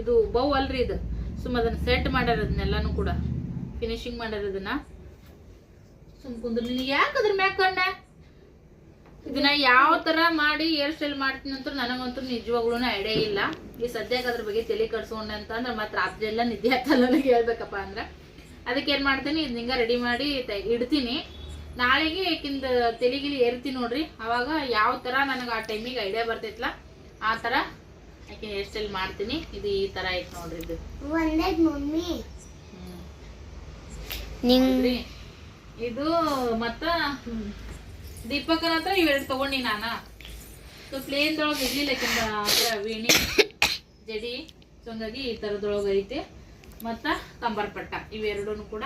ಇದು ಬೌ ಅಲ್ರಿ ಇದು. ಸುಮ್ಮ ಅದನ್ನ ಸೆಟ್ ಮಾಡ್ಯಾರ ಅದನ್ನೆಲ್ಲಾನು ಕೂಡ. ಫಿನಿಶಿಂಗ್ ಮಾಡ್ಯಾರ ಅದನ್ನ. ಸುಮ್ ಕುಂದ್ರ ಯಾಕ ಅದ್ರ ಮ್ಯಾಕ್ ಕಣ್ಣ? ಇದನ್ನ ಯಾವ ತರ ಮಾಡಿ ಹೇರ್ ಸ್ಟೈಲ್ ಮಾಡ್ತೀನಿ ಅಂತ ನನಗಂತೂ ನಿಜವಾಗ್ಲೂ ಐಡಿಯಾ ಇಲ್ಲ. ಈ ಸದ್ಯಕ್ಕೆ ಅದ್ರ ಬಗ್ಗೆ ತಲೆ ಕಟ್ಸೋಣ ಅಂತ ಅಂದ್ರೆ ಮತ್ತೆ ರಾತ್ರಿ ಎಲ್ಲ ನಿದ್ದೆ ಆಗ್ತಲ್ಲ ನನಗೆ ಹೇಳ್ಬೇಕಪ್ಪ ಅಂದ್ರೆ. ಅದಕ್ಕೆ ಏನ್ ಮಾಡ್ತೀನಿ ಇದ್ ನಿಂಗ ರೆಡಿ ಮಾಡಿ ಇಡ್ತೀನಿ. ನಾಳೆಗೆ ಈಕಿಂದ ತೆಲಿಗಿಲಿ ಏರ್ತೀನಿ ನೋಡ್ರಿ. ಅವಾಗ ಯಾವ ತರ ನನಗೆ ಆ ಟೈಮಿಗೆ ಐಡಿಯಾ ಬರ್ತೈತ್ಲ ಆ ತರ ಆಕೆ ಹೇರ್ ಸ್ಟೈಲ್ ಮಾಡ್ತೀನಿ. ಇದು ಈ ತರ ಐತ್ ನೋಡ್ರಿ ಇದು.
ಒಂದೇ ಮಮ್ಮಿ.
ಇದು ಮತ್ತ ದೀಪಕನ ಹತ್ರ ಇವೆರಡು ತಗೊಂಡಿ ನಾನ. ಸೊ ಪ್ಲೇನ್ದೊಳಗೆ ಇರ್ಲಿಲ್ಲ ಯಾಕಂದ್ರೆ ವೀಣಿ ಜಡಿ ಸೊ ಹಂಗಾಗಿ ಈ ಥರದೊಳಗೆ ಐತಿ. ಮತ್ತ ಕಂಬರ್ಪಟ್ಟ ಇವೆರಡೂ ಕೂಡ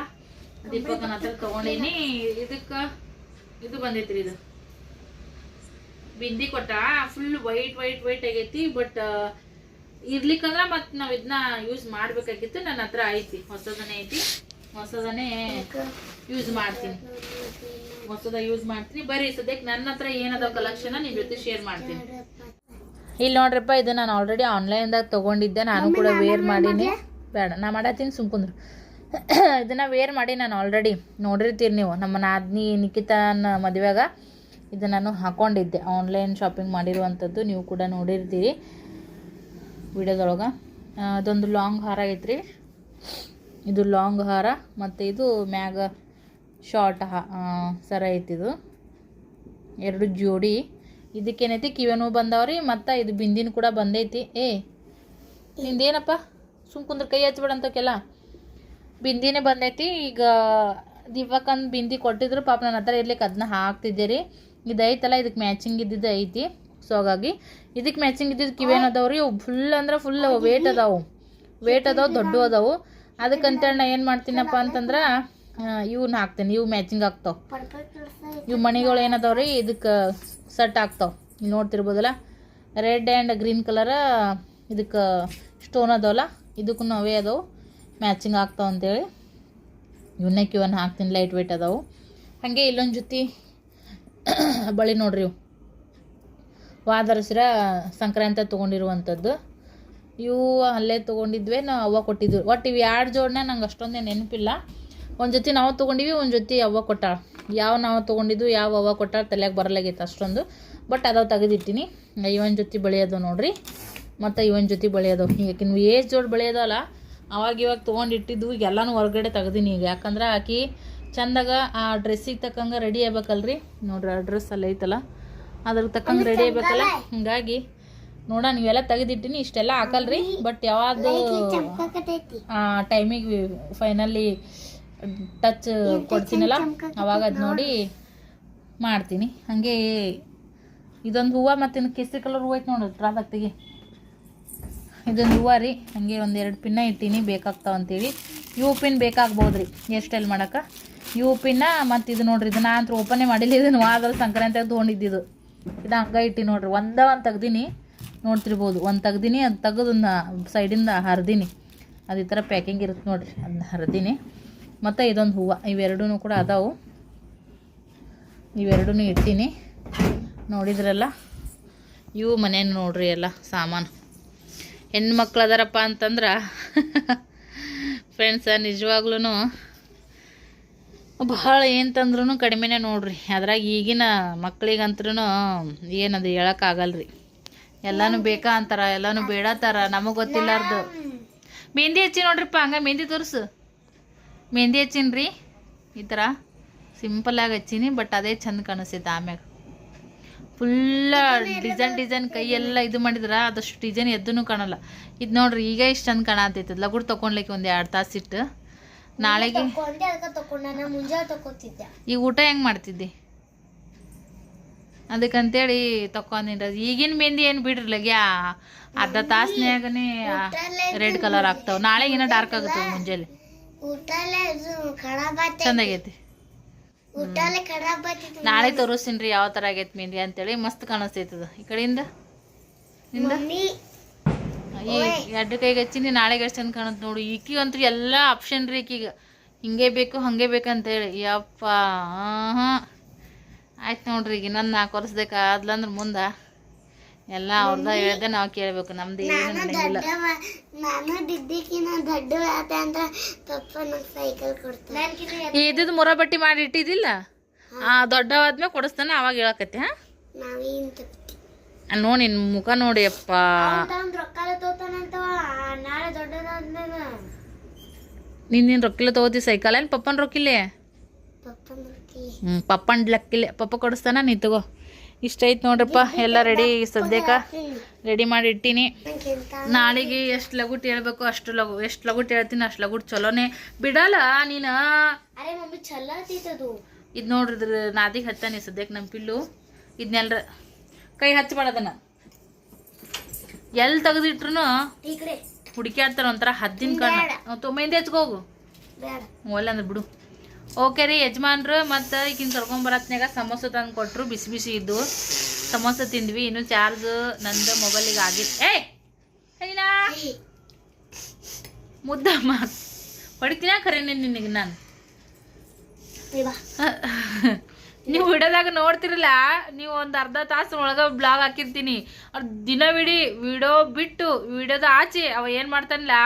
ದೀಪಕನ ಹತ್ರ ತಗೊಂಡೀನಿ. ಇದಕ್ಕ ಇದು ಬಂದೈತ್ರಿ ಇದು. ಬಿಂದಿ ಕೊಟ್ಟ ಫುಲ್ ವೈಟ್ ವೈಟ್ ವೈಟ್ ಆಗೈತಿ ಬಟ್ ಇರ್ಲಿಕ್ಕಂದ್ರ ಮತ್ ನಾವ್ ಇದನ್ನ ಯೂಸ್ ಮಾಡ್ಬೇಕಾಗಿತ್ತು. ನನ್ನ ಹತ್ರ ಐತಿ ಹೊಸದನೇ ಐತಿ. ಹೊಸದನೇ ಯೂಸ್ ಮಾಡ್ತೀನಿ. ಹೊಸದ ಯೂಸ್ ಮಾಡ್ತೀನಿ. ಬರಿ ಸದ್ಯಕ್ಕೆ ನನ್ನ ಹತ್ರ ಏನದ ಕಲೆಕ್ಷನ್ ನಿಮ್ ಜೊತೆ ಶೇರ್ ಮಾಡ್ತೀನಿ. ಇಲ್ಲಿ ನೋಡ್ರಪ್ಪ ಇದು ನಾನು ಆಲ್ರೆಡಿ ಆನ್ಲೈನ್ದಾಗ ತಗೊಂಡಿದ್ದೆ. ನಾನು ಕೂಡ ವೇರ್ ಮಾಡೀನಿ. ಬೇಡ ನಾ ಮಾಡತ್ತೀನಿ ಸುಮ್ಕುಂದ್ರು ಇದನ್ನ ವೇರ್ ಮಾಡಿ ನಾನು ಆಲ್ರೆಡಿ ನೋಡಿರ್ತೀರಿ ನೀವು. ನಮ್ಮ ನಾದ್ನಿ ನಿಖಿತನ ಮದುವೆಗ ಇದು ನಾನು ಹಾಕೊಂಡಿದ್ದೆ. ಆನ್ಲೈನ್ ಶಾಪಿಂಗ್ ಮಾಡಿರುವಂಥದ್ದು ನೀವು ಕೂಡ ನೋಡಿರ್ತೀರಿ. ವಿಡಿಯೋದೊಳಗೆ. ಅದೊಂದು ಲಾಂಗ್ ಹಾರ ಐತ್ರಿ. ಇದು ಲಾಂಗ್ ಹಾರ ಮತ್ತು ಇದು ಮ್ಯಾಗ ಶಾರ್ಟ್ ಸರ ಐತಿದು. ಎರಡು ಜೋಡಿ. ಇದಕ್ಕೇನೈತಿ ಕಿವೆನೂ ಬಂದವ್ರಿ, ಮತ್ತು ಇದು ಬಿಂದಿನ ಕೂಡ ಬಂದೈತಿ. ಏ, ನಿಂದೇನಪ್ಪ? ಸುಮ್ ಕುಂದ್ರ ಕೈ ಹಚ್ಬಿಡಂತಕ್ಕೆಲ್ಲ ಬಿಂದಿನೇ ಬಂದೈತಿ. ಈಗ ದಿವ್ಯಕ್ಕಂದು ಬಿಂದಿ ಕೊಟ್ಟಿದ್ರು, ಪಾಪ ನನ್ನ ಹತ್ರ ಇರ್ಲಿಕ್ಕೆ ಅದನ್ನ ಹಾಕ್ತಿದ್ದೆ ರೀ ಇದು ಐತಲ್ಲ ಇದಕ್ಕೆ ಮ್ಯಾಚಿಂಗ್ ಇದ್ದಿದ್ದು ಐತಿ. ಸೊ ಹಾಗಾಗಿ ಇದಕ್ಕೆ ಮ್ಯಾಚಿಂಗ್ ಇದ್ದಿದ್ದು ಕಿವೇನು ಅದಾವ್ರಿ? ಅವು ಫುಲ್ ಅಂದ್ರೆ ಫುಲ್ ವೇಟ್ ಅದಾವು. ವೇಟ್ ಅದಾವು, ದೊಡ್ಡ ಅದಾವು. ಅದಕ್ಕಂತೇಳಿ ನಾ ಏನು ಮಾಡ್ತೀನಪ್ಪ ಅಂತಂದ್ರೆ ಇವನ್ನ ಹಾಕ್ತೀನಿ ಇವು ಮ್ಯಾಚಿಂಗ್ ಆಗ್ತಾವ. ಇವು ಮಣಿಗಳು ರೀ ಇದಕ್ಕೆ ಸೆಟ್ ಆಗ್ತಾವ. ನೀವು ನೋಡ್ತಿರ್ಬೋದಲ್ಲ? ರೆಡ್ ಆ್ಯಂಡ್ ಗ್ರೀನ್ ಕಲರ ಇದಕ್ಕೆ ಸ್ಟೋನ್ ಅದಾವಲ್ಲ ಇದಕ್ಕೂ ಅವೇ ಅದಾವು. ಮ್ಯಾಚಿಂಗ್ ಆಗ್ತಾವ ಅಂತೇಳಿ. ಇವನ್ನೇ ಕ್ಯೂವನ್ನು ಹಾಕ್ತೀನಿ ಲೈಟ್ ವೈಟ್ ಅದಾವು. ಹಾಗೆ ಇಲ್ಲೊಂದು ಜೊತೆ ಬಳಿ ನೋಡ್ರಿ ಇವು. ವಾದರಸಿರ ಸಂಕ್ರಾಂತಿ ತೊಗೊಂಡಿರುವಂಥದ್ದು. ಇವು ಅಲ್ಲೇ ತೊಗೊಂಡಿದ್ವೆ ನಾವು ಅವ್ವ ಕೊಟ್ಟಿದ್ವಿ. ಒಟ್ಟು ಇವು ಎರಡು ಜೋಡಣೆ ನಂಗೆ ಅಷ್ಟೊಂದೇ ನೆನಪಿಲ್ಲ. ಒಂದು ಜೊತೆ ನಾವು ತೊಗೊಂಡಿವಿ ಒಂದು ಜೊತೆ ಅವ್ವ ಕೊಟ್ಟಾಳ. ಯಾವ ನಾವು ತೊಗೊಂಡಿದ್ದು ಯಾವ ಅವ್ವ ಕೊಟ್ಟಾಳ ತಲೆಯಾಗ ಬರಲಾಗೈತೆ ಅಷ್ಟೊಂದು. ಬಟ್ ಅದಾವ ತೆಗೆದಿಟ್ಟಿನಿ. ಇವನ್ ಜೊತೆ ಬೆಳೆಯೋದು ನೋಡಿರಿ. ಮತ್ತು ಇವನ್ ಜೊತೆ ಬೆಳೆಯೋದು. ಯಾಕೆ ನೀವು ಏಜ್ ಜೋಡ್ ಬೆಳೆಯೋದಲ್ಲ ಅವಾಗ ಇವಾಗ ತೊಗೊಂಡಿಟ್ಟಿದ್ದು ಈಗ ಎಲ್ಲನೂ ಹೊರಗಡೆ ತೆಗ್ದೀನಿ ಈಗ. ಯಾಕಂದ್ರೆ ಹಾಕಿ ಚಂದಾಗ ಆ ಡ್ರೆಸ್ಸಿಗೆ ತಕ್ಕಂಗೆ ರೆಡಿ ಆಗ್ಬೇಕಲ್ರಿ. ನೋಡ್ರಿ ಆ ಡ್ರೆಸ್ ಅಲ್ಲಿ ಐತಲ್ಲ ಅದ್ರ ತಕ್ಕಂಗೆ ರೆಡಿ ಆಗ್ಬೇಕಲ್ಲ. ಹಿಂಗಾಗಿ ನೋಡ ನೀವೆಲ್ಲ ತೆಗೆದಿಟ್ಟಿನಿ ಇಷ್ಟೆಲ್ಲ ಹಾಕಲ್ರಿ. ಬಟ್ ಯಾವ್ದು ಆ ಟೈಮಿಗೆ ಫೈನಲಿ ಟಚ್ ಕೊಡ್ತೀನಲ್ಲ ಅವಾಗ ಅದು ನೋಡಿ ಮಾಡ್ತೀನಿ. ಹಾಗೆ ಇದೊಂದು ಹೂವು ಮತ್ತು ಕೆಸರಿ ಕಲರ್ ಹೂವು ಐತೆ ನೋಡ್ರಿ ಟ್ರಾದಾಗ ತೆಗಿ ಇದೊಂದು ಹೂವು ರೀ ಹಾಗೆ ಒಂದು ಎರಡು ಪಿನ್ನ ಇಟ್ಟೀನಿ ಬೇಕಾಗ್ತಾವ ಅಂತೇಳಿ. ಯು ಪಿನ್ ಬೇಕಾಗ್ಬೋದು ರೀ ಸ್ಟೈಲ್ ಮಾಡೋಕೆ ಯು ಪಿನ್ನ ಮತ್ತು ಇದು ನೋಡ್ರಿ ಇದನ್ನ ಅಂತೂ ಓಪನೇ ಮಾಡಿಲ್ಲ ಇದನ್ನು ಆಗಲ್ಲ ಸಂಕ್ರಾಂತಿಯಾಗ ತೊಗೊಂಡಿದ್ದಿದ್ದು ಇದು. ಹಂಗೆ ಇಟ್ಟಿ ನೋಡ್ರಿ ಒಂದ ಒಂದು ತೆಗ್ದೀನಿ ನೋಡ್ತಿರ್ಬೋದು. ಒಂದು ತೆಗ್ದೀನಿ ಅದು ತೆಗೆದನ್ನ ಸೈಡಿಂದ ಹರಿದೀನಿ. ಅದು ಈ ಥರ ಪ್ಯಾಕಿಂಗ್ ಇರುತ್ತೆ ನೋಡ್ರಿ ಅದನ್ನ ಹರಿದೀನಿ. ಮತ್ತು ಇದೊಂದು ಹೂವು. ಇವೆರಡೂ ಕೂಡ ಅದಾವು. ಇವೆರಡೂ ಇಟ್ಟೀನಿ. ನೋಡಿದ್ರಲ್ಲ? ಇವು ಮನೇನು ನೋಡ್ರಿ ಎಲ್ಲ ಸಾಮಾನು. ಹೆಣ್ಮಕ್ಳು ಅದಾರಪ್ಪ ಅಂತಂದ್ರೆ ಫ್ರೆಂಡ್ಸ ನಿಜವಾಗ್ಲೂ ಭಾಳ ಏನು ತಂದ್ರೂ ಕಡಿಮೆನೇ ನೋಡ್ರಿ. ಅದ್ರಾಗ ಈಗಿನ ಮಕ್ಳಿಗಂತ್ರೂ ಏನದು ಹೇಳೋಕ್ಕಾಗಲ್ರಿ ಎಲ್ಲನೂ ಬೇಕಾ ಅಂತಾರ ಎಲ್ಲನೂ ತರ ನಮಗೆ ಗೊತ್ತಿಲ್ಲಾರ್ದು. ಮೆಹಂದಿ ಹಚ್ಚಿ ನೋಡ್ರಿಪ್ಪ ಹಂಗೆ ಮೆಹಂದಿ ತೋರಿಸು. ಮೆಹಂದಿ ಹಚ್ಚೀನಿ ರೀ ಈ ಥರ ಸಿಂಪಲಾಗಿ ಹಚ್ಚೀನಿ ಬಟ್ ಅದೇ ಚಂದ ಕಾಣಿಸ್ತೈತೆ ಆಮ್ಯಾಗ ಫುಲ್ಲ ಡಿಸೈನ್ ಡಿಸೈನ್ ಕೈಯೆಲ್ಲ ಇದು ಮಾಡಿದ್ರೆ ಅದಷ್ಟು ಡಿಸೈನ್ ಎದ್ದೂ ಕಾಣಲ್ಲ ಇದು ನೋಡ್ರಿ ಈಗ ಇಷ್ಟು ಚಂದ ಕಾಣತೈತೆ ಲಗುಡ್ ತೊಗೊಂಡ್ಲಿಕ್ಕೆ ಒಂದು ಎರಡು ತಾಸು ಇಟ್ಟು ನಾಳೆಗೆ ಈಗ ಊಟ ಹೆಂಗೆ ಮಾಡ್ತಿದ್ದೆ ಅದಕ್ಕಂತೇಳಿ ಅದು ಈಗಿನ ಮೆಹಂದಿ ಏನು ಬಿಡ್ರಿ ಲಗ್ಯಾ ಅರ್ಧ ತಾಸ್ನ್ಯಾಗನೇ ರೆಡ್ ಕಲರ್ ಆಗ್ತಾವೆ ನಾಳೆಗಿನ ಡಾರ್ಕ್ ಆಗುತ್ತೆ ಮುಂಜಾನೆ ಚಂದಾಗೈತಿ ನಾಳೆ ತೋರಿಸ್ತೀನಿ ರೀ ಯಾವ ಥರ ಆಗೈತೆ ಮೆಹಂದಿ ಅಂತೇಳಿ ಮಸ್ತ್ ಕಾಣಿಸ್ತೈತದ ಈ ಕಡೆಯಿಂದ? ನಿಂದ? ಈ ಎರಡು ಕೈಗೆ ಹಚ್ಚಿನಿ ನಾಳೆಗೆ ಎಷ್ಟು ಚಂದ ಕಾಣುತ್ತೆ ನೋಡು. ಈಕಿ ಅಂತೂ ಎಲ್ಲ ಆಪ್ಷನ್ ರೀ ಈಕೀಗ. ಹಿಂಗೆ ಬೇಕು ಹಾಗೆ ಬೇಕಂತೇಳಿ ಯಪ್ಪ ಹಾಂ ಆಯ್ತು ನೋಡ್ರಿ ಈಗ ಇನ್ನೊಂದು ನಾಲ್ಕು ವರ್ಷದಕ್ಕಾದ್ಲಂದ್ರೆ ಮುಂದೆ. ಎಲ್ಲ ಅವ್ರದ ಹೇಳ್ದೆ ನಾವು ಕೇಳಬೇಕು ನಮ್ದು ಏನು ನಡೆಯಂಗಿಲ್ಲ
ನಾನು ದೊಡ್ಡ ಆತ ಅಂತ ಪಪ್ಪ ನಂಗೆ ಸೈಕಲ್ ಕೊಡ್ತಾನೆ.
ಇದ್ದಿದ್ದು ಮುರ ಬಟ್ಟಿ ಮಾಡಿ ಇಟ್ಟಿದ್ದಿಲ್ಲ? ಆ ದೊಡ್ಡವಾದ್ಮೇಲೆ ಕೊಡಿಸ್ತಾನೆ ಅವಾಗ ಹೇಳಕತ್ತೆ ಹಾ? ನೋಡಿ ನಿನ್ನ ಮುಖ ನೋಡಿ ಅಪ್ಪ.
ನಿನ್ನೇನು
ನೀನು ನೀನು ರೊಕ್ಕಿಲ್ಲ ತಗೋತಿ ಸೈಕಲ್ ಏನು ಪಪ್ಪನ ರೊಕ್ಕಿಲ್ಲೇ?
ಹ್ಮ್
ಹ್ಞೂ ಪಪ್ಪನ ಲಕ್ಕಿಲ್ಲ ಪಪ್ಪ ಕೊಡಿಸ್ತಾನ ನೀ ತಗೋ. ಇಷ್ಟ ಐತೆ ನೋಡ್ರಪ್ಪ ಎಲ್ಲ ರೆಡಿ ಸದ್ಯಕ್ಕೆ. ರೆಡಿ ಮಾಡಿ ಇಟ್ಟಿನಿ. ನಾಳಿಗೆ ಎಷ್ಟು ಲಗುಟ್ ಹೇಳ್ಬೇಕು ಅಷ್ಟು ಲಗು ಎಷ್ಟು ಲಗುಟ್ ಹೇಳ್ತೀನಿ ಅಷ್ಟು ಲಗುಟ್ ಚಲೋನೆ. ಬಿಡಲ್ಲ ನೀನು.
ಇದ್ ಮಮ್ಮಿ ಚಲೋ ಆತಿತ್ತದು
ಇದು ನೋಡ್ರಿ ಇದ್ರ ನಾದಿಗೆ ಹತ್ತಾನೆ ಸದ್ಯಕ್ಕೆ ನಮ್ಮ ಪಿಲ್ಲು. ಇದನ್ನೆಲ್ಲರ ಕೈ ಹಚ್ಚಬಾರ್ದನ್ನ ಎಲ್ಲಿ ತೆಗೆದಿಟ್ರು
ಹುಡುಕಿ
ಆಡ್ತಾರ ಒಂಥರ ಹದ್ದಿನ ಕಣ್ಣು ತೊಂಬೈಂದ ಹಚ್ಕೋಗು.
ಹೋಗು
ಒಲ್ಲ ಅಂದ್ರೆ ಬಿಡು. ಓಕೆ ರೀ ಯಜಮಾನ್ರು ಮತ್ತು ಈಗಿನ ಕರ್ಕೊಂಬರತ್ನಾಗ ಸಮೋಸ ತಂದು ಕೊಟ್ಟರು ಬಿಸಿ ಬಿಸಿ ಇದ್ದು. ಸಮೋಸ ತಿಂದ್ವಿ ಇನ್ನು ಚಾರ್ಜ್ ನಂದು ಮೊಬೈಲಿಗೆ ಆಗಿತ್ತು ಏಯ್! ಏನಿನಾ ಮುದ್ದಮ್ಮ ಹೊಡಿತೀನ ಖರೆ ನಿನಗೆ ನಾನು? ನೀವು ವಿಡಿಯೋದಾಗ ನೋಡ್ತಿರಲ್ಲ ನೀವು ಒಂದು ಅರ್ಧ ತಾಸು ಒಳಗೆ ಬ್ಲಾಗ್ ಹಾಕಿರ್ತೀನಿ. ಅವ್ರು ದಿನವಿಡೀ ವಿಡಿಯೋ ಬಿಟ್ಟು ವಿಡಿಯೋದ ಆಚೆ ಅವ ಏನು ಮಾಡ್ತಾನಲ್ಲ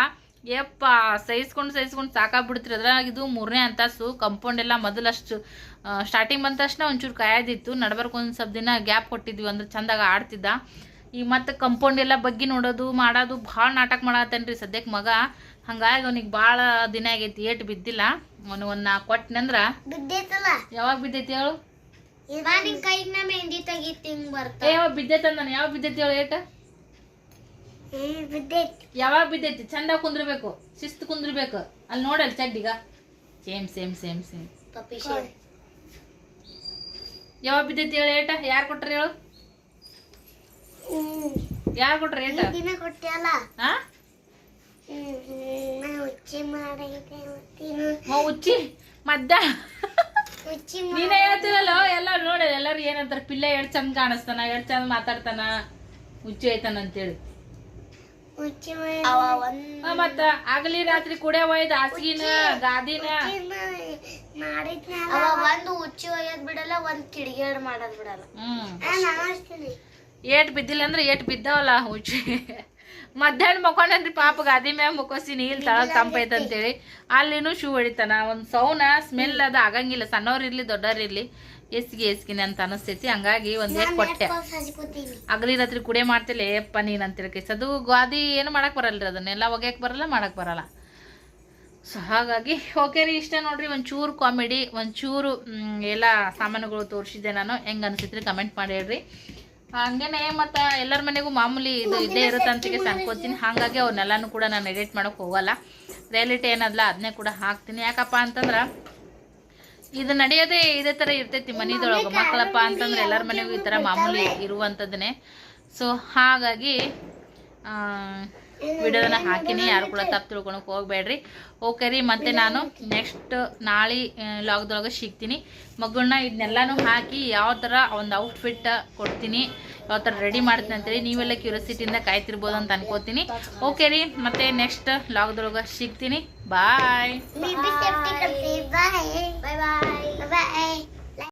ಯಪ್ಪ ಸಹಿಸ್ಕೊಂಡು ಸಹಿಸ್ಕೊಂಡು ಸಾಕಾಗ್ಬಿಡ್ತೀರಿ. ಅದ್ರಾಗ ಇದು ಮೂರನೇ ಅಂತಾಸು ಕಂಪೌಂಡ್ ಎಲ್ಲ ಮೊದಲಷ್ಟು ಸ್ಟಾರ್ಟಿಂಗ್ ಬಂದ ತಕ್ಷಣ ಒಂಚೂರು ಕಾಯೋದಿತ್ತು. ನಡ್ಬರ್ಕ್ ಒಂದು ಸ್ವಲ್ಪ ದಿನ ಗ್ಯಾಪ್ ಕೊಟ್ಟಿದ್ವಿ ಅಂದ್ರೆ ಚಂದಾಗ ಆಡ್ತಿದ್ದ. ಈಗ ಮತ್ತೆ ಕಂಪೌಂಡ್ ಎಲ್ಲ ಬಗ್ಗಿ ನೋಡೋದು ಮಾಡೋದು ಭಾಳ ನಾಟಕ ಮಾಡತ್ತೇನ್ರಿ ಸದ್ಯಕ್ಕೆ ಮಗ. ಹಂಗಾಗಿ ಅವ್ನಿಗೆ ಭಾಳ ದಿನ ಆಗೈತಿ ಏಟ್ ಬಿದ್ದಿಲ್ಲ. ಅವನು ಒಂದು ನಾಲ್ಕು ಕೊಟ್ಟನಂದ್ರ ಯಾವಾಗ ಬಿದ್ದೈತಿ ಹೇಳು?
ನಾ
ಬಿದ್ದೈತೆ ನಾನು ಯಾವ ಬಿದ್ದೈತಿ ಹೇಳು ಏಟ? ಯಾವಾಗ ಬಿದ್ದೈತಿ? ಚಂದ ಕುಂದ್ರಬೇಕು ಶಿಸ್ತು ಕುಂದ್ರಬೇಕು. ಅಲ್ಲಿ ನೋಡಲ್ಲಿ ಚಡ್ಡಿಗ. Same same
same same.
ಯಾವಾಗ ಬಿದ್ದೈತಿ ಹೇಳಿ ಏಟ? ಯಾರು ಕೊಟ್ರ ಹೇಳು? ಯಾರು ಕೊಟ್ರ ಏಟ? ಹಾ
ಉಚ್ಚಿ ಮದ್ದ.
ನೀನ ಹೇಳ್ತಿರಲ್ಲ ಎಲ್ಲ ನೋಡ ಎಲ್ಲರೂ ಏನಂತಾರ? ಪಿಲ್ಲ ಎಷ್ಟ್ ಚಂದ ಕಾಣಿಸ್ತಾನ ಎಷ್ಟ್ ಚಂದ ಮಾತಾಡ್ತಾನ ಉಚ್ಚಿ ಐತಾನ ಅಂತೇಳಿ ಮತ್ತ ಆಗಲಿ ರಾತ್ರಿ ಕುಡಿಯ ಒಯ್ದ ಹಾಸಿಗಿನ ಗಾದಿನ.
ಅವ ಒಂದು ಉಚ್ಚಿ ಒಯ್ಯದ್ ಬಿಡಲ್ಲ ಒಂದ್ ಕಿಡಿಗೇಡ್ ಮಾಡೋದ್ ಬಿಡಲ್ಲ.
ಏಟ್ ಬಿದ್ದಿಲ್ಲ ಅಂದ್ರೆ ಏಟ್ ಬಿದ್ದಾವಲ್ಲ ಉಚ್ಚಿ ಮಧ್ಯಾಹ್ನ ಮಕ್ಕೊಂಡ್ರಿ ಪಾಪ ಗಾದಿ ಮ್ಯಾಗ ಮುಕ್ಕೋಸಿನಿ ನೀಲ್ ತಳಗ್ ತಂಪೈತೆ ಅಂತೇಳಿ ಅಲ್ಲಿನೂ ಶೂ ಹೊಡಿತಾನ. ಒಂದ್ ಸೌನ ಸ್ಮೆಲ್ ಅದು ಆಗಂಗಿಲ್ಲ. ಸಣ್ಣವ್ರಿರ್ಲಿ ಇರ್ಲಿ ದೊಡ್ಡವ್ರು ಇರ್ಲಿ. ಎಸ್ಗೆ ಎಸ್ಗಿನ ಅಂತ ಅನಿಸ್ತೈತಿ. ಹಂಗಾಗಿ ಒಂದೇ ಕೊಟ್ಟೆ. ಅಗಲಿ ರಾತ್ರಿ ಕುಡೆ ಮಾಡ್ತಿಲ್ಲ ಏಪ್ಪ ನೀನು ಅಂತೇಳಿ ಅದು ಗಾದಿ ಏನು ಮಾಡಕ್ ಬರಲ್ರಿ ಅದನ್ನೆಲ್ಲ ಒಗ್ಯಾಕ್ ಬರಲ್ಲ ಮಾಡಕ್ ಬರಲ್ಲ. ಸೊ ಹಾಗಾಗಿ ಓಕೆ ರೀ ಇಷ್ಟ ನೋಡ್ರಿ ಒಂಚೂರು ಕಾಮಿಡಿ ಒಂಚೂರು ಎಲ್ಲ ಸಾಮಾನುಗಳು ತೋರಿಸಿದ್ದೆ ನಾನು. ಹೆಂಗೆ ಅನಿಸಿದ್ರಿ ಕಮೆಂಟ್ ಮಾಡಿ ಹೇಳ್ರಿ. ಹಂಗೇನೆ ಮತ್ತು ಎಲ್ಲರ ಮನೆಗೂ ಮಾಮೂಲಿ ಇದು ಇದ್ದೇ ಇರುತ್ತೆ ಅಂತ ಸಾಕೋತೀನಿ ಹಾಗಾಗಿ ಅವನ್ನೆಲ್ಲನೂ ಕೂಡ ನಾನು ಎಡಿಟ್ ಮಾಡೋಕೆ ಹೋಗಲ್ಲ. ರಿಯಾಲಿಟಿ ಏನದಲ್ಲ ಅದನ್ನೇ ಕೂಡ ಹಾಕ್ತೀನಿ. ಯಾಕಪ್ಪ ಅಂತಂದ್ರೆ ಇದು ನಡೆಯೋದೇ ಇದೇ ತರ ಇರ್ತೈತಿ ಮನಿದೊಳಗೆ. ಮಕ್ಕಳಪ್ಪ ಅಂತಂದ್ರೆ ಎಲ್ಲರ ಮನೆಗೂ ಈ ತರ ಮಾಮೂಲಿ ಇರುವಂಥದ್ದನ್ನೇ. ಸೊ ಹಾಗಾಗಿ ಆ, ವಿಡಿಯೋದನ್ನ ಹಾಕಿನಿ ಯಾರು ಕೂಡ ತಪ್ಪು ತಿಳ್ಕೊಳಕ್ ಹೋಗ್ಬೇಡ್ರಿ. ಓಕೆ ರೀ ಮತ್ತೆ ನಾನು ನೆಕ್ಸ್ಟ್ ನಾಳೆ ಲಾಗ್ದೊಳಗೆ ಸಿಗ್ತೀನಿ. ಮಗಳನ್ನ ಇದನ್ನೆಲ್ಲಾನು ಹಾಕಿ ಯಾವ ಥರ ಒಂದು ಔಟ್ಫಿಟ್ ಕೊಡ್ತೀನಿ ಯಾವ ಥರ ರೆಡಿ ಮಾಡ್ತೀನಿ ಅಂತೇಳಿ ನೀವೆಲ್ಲ ಕ್ಯೂರಿಯಾಸಿಟಿಯಿಂದ ಕಾಯ್ತಿರ್ಬೋದು ಅಂತ ಅನ್ಕೋತೀನಿ. ಓಕೆ ರೀ ಮತ್ತೆ ನೆಕ್ಸ್ಟ್ ಲಾಗ್ದೊಳಗೆ ಸಿಗ್ತೀನಿ. ಬಾಯ್
मी